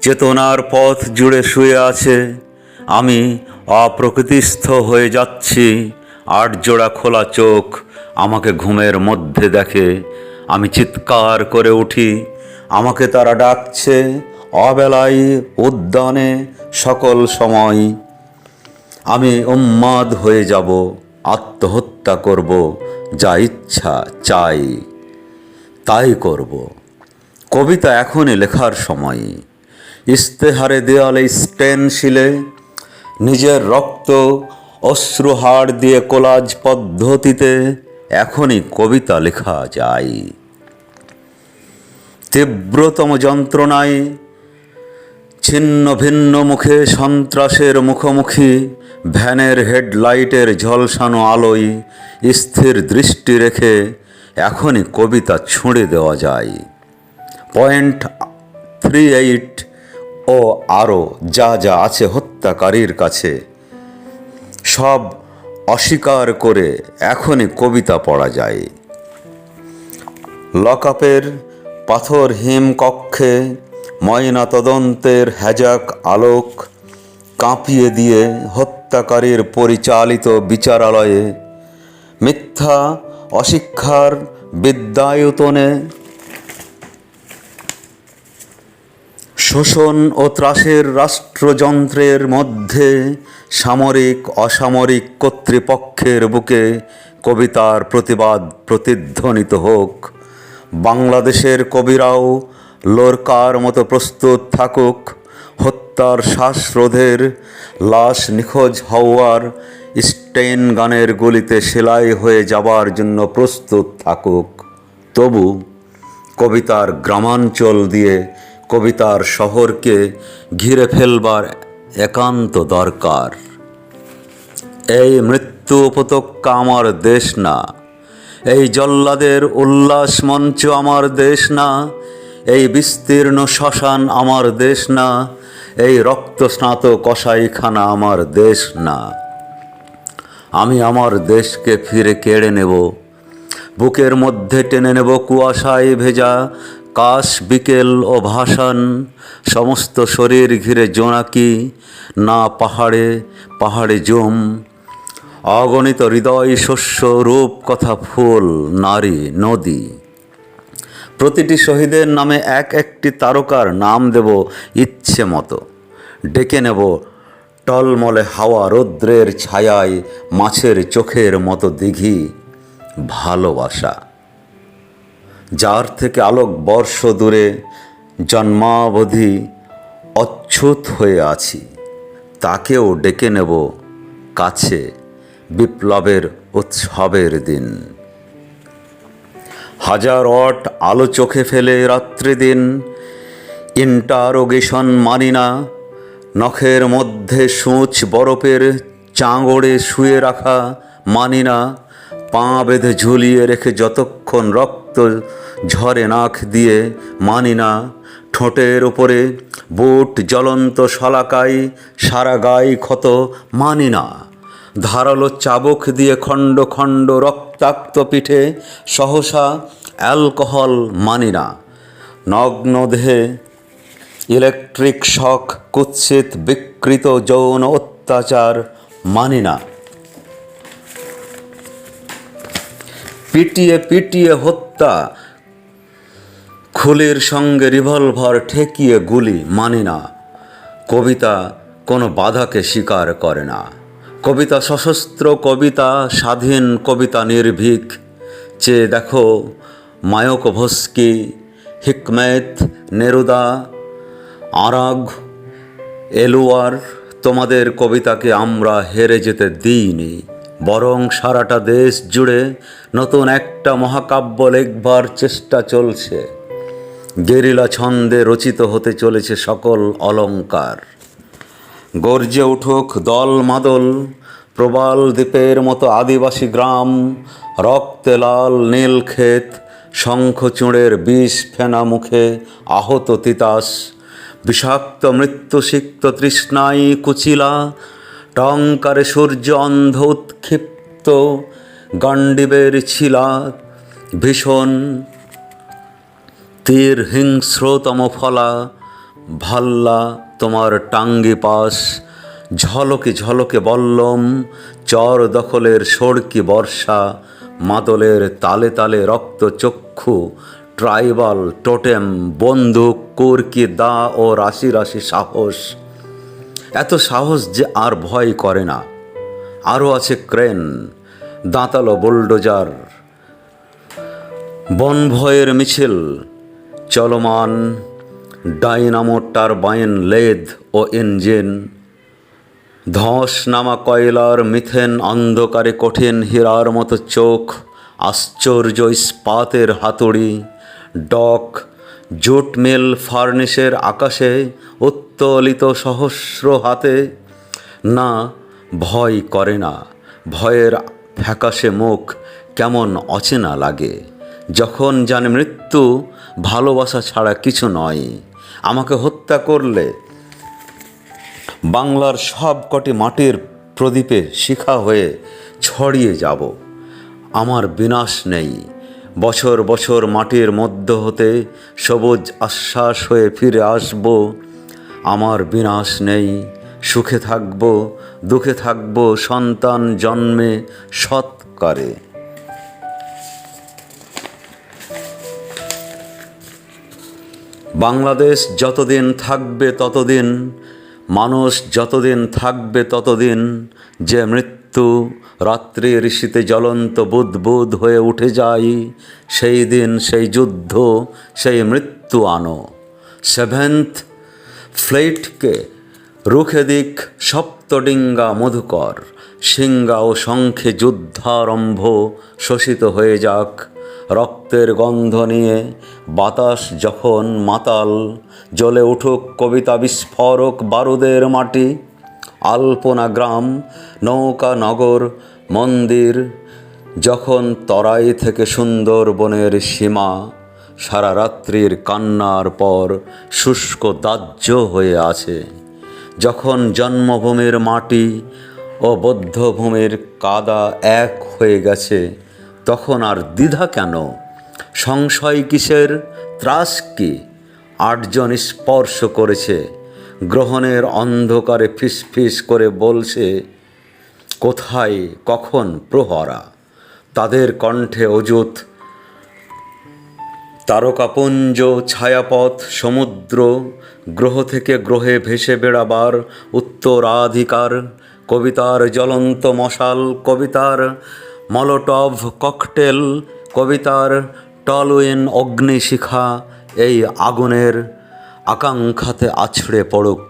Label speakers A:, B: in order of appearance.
A: চেতনার পথ জুড়ে শুয়ে আছে। আমি অপ্রকৃতিস্থ হয়ে যাচ্ছি। আট জোড়া খোলা চোখ আমাকে ঘুমের মধ্যে দেখে। আমি চিৎকার করে উঠি। আমাকে তারা ডাকছে অবেলায় উদ্যানে সকল সময়। আমি উন্মাদ হয়ে যাব, আত্মহত্যা করব, যা ইচ্ছা চাই, তাই করব। কবিতা এখনই লেখার সময়। ইস্তেহারে দেয়ালে স্টেনশিলে নিজের রক্ত অশ্রুহাড় দিয়ে কোলাজ পদ্ধতিতে এখনই কবিতা লেখা যায়। তীব্রতম যন্ত্রণায় ছিন্ন ভিন্ন মুখে সন্ত্রাসের মুখোমুখি, ভ্যানের হেডলাইটের ঝলসানো আলোয় স্থির দৃষ্টি রেখে এখনই কবিতা ছুঁড়ে দেওয়া যায়। পয়েন্ট থ্রি এইট ও আরও যা যা আছে হত্যাকারীর কাছে, সব অস্বীকার করে এখনই কবিতা পড়া যায়। লকআপের পাথর হিম কক্ষে ময়না তদন্তের হ্যাজাক আলোক কাঁপিয়ে দিয়ে হত্যাকারীর পরিচালিত বিচারালয়ে মিথ্যা অশিক্ষার বিদ্যায়তনে শোষণ ও ত্রাসের রাষ্ট্রযন্ত্রের মধ্যে সামরিক, অসামরিক কর্তৃপক্ষের বুকে কবিতার প্রতিবাদ প্রতিধ্বনিত হোক। বাংলাদেশের কবিরাও লোরকার মতো প্রস্তুত থাকুক। হত্যার শ্বাসরোধের লাশ নিখোঁজ হওয়ার স্টেন গানের গুলিতে সেলাই হয়ে যাবার জন্য প্রস্তুত থাকুক। তবু কবিতার গ্রামাঞ্চল দিয়ে কবিতার শহরকে ঘিরে ফেলবার একান্ত দরকার। এই মৃত্যু উপত্যকা আমার দেশ না, এই জল্লাদের উল্লাস মঞ্চ আমার দেশ না, এই বিস্তীর্ণ শ্মশান আমার দেশ না, এই রক্তস্নাত কসাইখানা আমার দেশ না। আমি আমার দেশকে ফিরে কেড়ে নেব, বুকের মধ্যে টেনে নেব কুয়াশায় ভেজা কাশ, বিকেল ও ভাসান, সমস্ত শরীর ঘিরে জোনাকি, না পাহাড়ে পাহাড়ে জম। অগণিত হৃদয় শস্য, রূপ কথা ফুল, নারী, নদী। প্রতিটি শহীদের নামে এক একটি তারকার নাম দেব ইচ্ছে মতো। ডেকে নেব টলমলে হাওয়া রৌদ্রের ছায়ায় মাছের চোখের মতো দিঘি ভালোবাসা। যার থেকে আলোক বর্ষ দূরে জন্মাবধি অচ্ছুত হয়ে আছি। তাকেও ডেকে নেব কাছে বিপ্লবের উৎসবের দিন। হাজার অট আলো চোখে ফেলে রাত্রি দিন, ইন্টারোগেশন মানি না, নখের মধ্যে সূচ বরফের চাঙড়ে শুয়ে রাখা মানি না, পা বেঁধে ঝুলিয়ে রেখে যতক্ষণ রক্ত ঝরে নাক দিয়ে মানি না। ঠোঁটের ওপরে বুট জ্বলন্ত শলাকাই সারা গায়ে ক্ষত মানি না। ধারালো চাবুক দিয়ে খণ্ড খণ্ড রক্তাক্ত পিঠে সহসা অ্যালকোহল মানি না। নগ্ন দেহে ইলেকট্রিক শক, কুৎসিত, বিকৃত যৌন অত্যাচার মানি না। পিটিয়ে পিটিয়ে হত্যা খুলির সঙ্গে রিভলভার ঠেকিয়ে গুলি মানি না। কবিতা কোনো বাধাকে স্বীকার করে না। কবিতা সশস্ত্র, কবিতা স্বাধীন, কবিতা নির্ভীক। চেয়ে দেখো মায়কভস্কি হিকমেত, নেরুদা, আরাগ, এলুয়ার, তোমাদের কবিতাকে আমরা হেরে যেতে দিইনি। বরং সারাটা দেশ জুড়ে নতুন একটা মহাকাব্য লেখবার চেষ্টা চলছে। গেরিলা ছন্দে রচিত হতে চলেছে সকল অলঙ্কার। গর্জে উঠুক দল মাদল, প্রবাল দ্বীপের মতো আদিবাসী গ্রাম, রক্তে লাল নীল ক্ষেত শঙ্খচূড়ের বিষ ফেনা মুখে আহত তিতাস, বিষাক্ত মৃত্যুসিক্ত তৃষ্ণাই কুচিলা টঙ্কারে সূর্য অন্ধ উৎক্ষিপ্ত গান্ডিবের ছিলা ভীষণ। তীর হিংস্রতম ফলা, ভাল্লা তোমার টাঙ্গি পাশ, ঝলকে ঝলকে বল্লম, চর দখলের সড়কি বর্ষা, মাদলের তালে তালে রক্ত চক্ষু, ট্রাইবাল টোটেম, বন্দুক, কুরকি, দা ও রাশি রাশি সাহস। এত সাহস যে আর ভয় করে না। আরও আছে ক্রেন, দাঁতালো বুলডোজার, বনভয়ের মিছিল, চলমান ডাইনামো টারবাইন লেদ ও ইঞ্জিন, ধস নামা কয়লার মিথেন, অন্ধকারে কঠিন হীরার মতো চোখ, আশ্চর্য ইস্পাতের হাতুড়ি, ডক, জুট মিল ফার্নিশের আকাশে উত্তোলিত সহস্র হাতে না ভয় করে না। ভয়ের ফ্যাকাশে মুখ কেমন অচেনা লাগে। যখন জানে মৃত্যু, ভালোবাসা ছাড়া কিছু নয়। আমাকে হত্যা করলে বাংলার সব কটি মাটির প্রদীপে শিখা হয়ে ছড়িয়ে যাব। আমার বিনাশ নেই। বছর বছর মাটির মধ্য হতে সবুজ আশ্বাস হয়ে ফিরে আসব। আমার বিনাশ নেই। সুখে থাকব, দুঃখে থাকব, সন্তান জন্মে সৎকারে। বাংলাদেশ যতদিন থাকবে ততদিন, মানুষ যতদিন থাকবে ততদিন, যে মৃত্যু রাত্রি ঋষিতে জ্বলন্ত বুদবুদ হয়ে উঠে যায় সেই দিন সেই যুদ্ধ, সেই মৃত্যু আনো। সেভেন্থ ফ্লেটকে রুখে দিক সপ্তডিঙ্গা মধুকর। সিঙ্গা ও শঙ্খে যুদ্ধারম্ভ, শোষিত হয়ে যাক। রক্তের গন্ধ নিয়ে বাতাস যখন মাতাল, জ্বলে উঠুক কবিতা বিস্ফোরক বারুদের মাটি। আলপনা গ্রাম, নৌকা, নগর, মন্দির, যখন তরাই থেকে সুন্দরবনের সীমা সারা রাত্রির কান্নার পর শুষ্ক দাহ্য হয়ে আছে। যখন জন্মভূমির মাটি ও বদ্ধভূমির কাদা এক হয়ে গেছে, তখন আর দ্বিধা কেন? সংশয় কিসের? ত্রাস কি? আটজন স্পর্শ করেছে। গ্রহণের অন্ধকারে ফিসফিস করে বলছে, কোথায়, কখন প্রহরা? তাদের কণ্ঠে অযুত তারকাপুঞ্জ, ছায়াপথ, সমুদ্র, গ্রহ থেকে গ্রহে ভেসে বেড়াবার উত্তরাধিকার, কবিতার জ্বলন্ত মশাল, কবিতার মলটভ ককটেল, কবিতার টলউইন অগ্নিশিখা এই আগুনের আকাঙ্ক্ষাতে আছড়ে পড়ুক।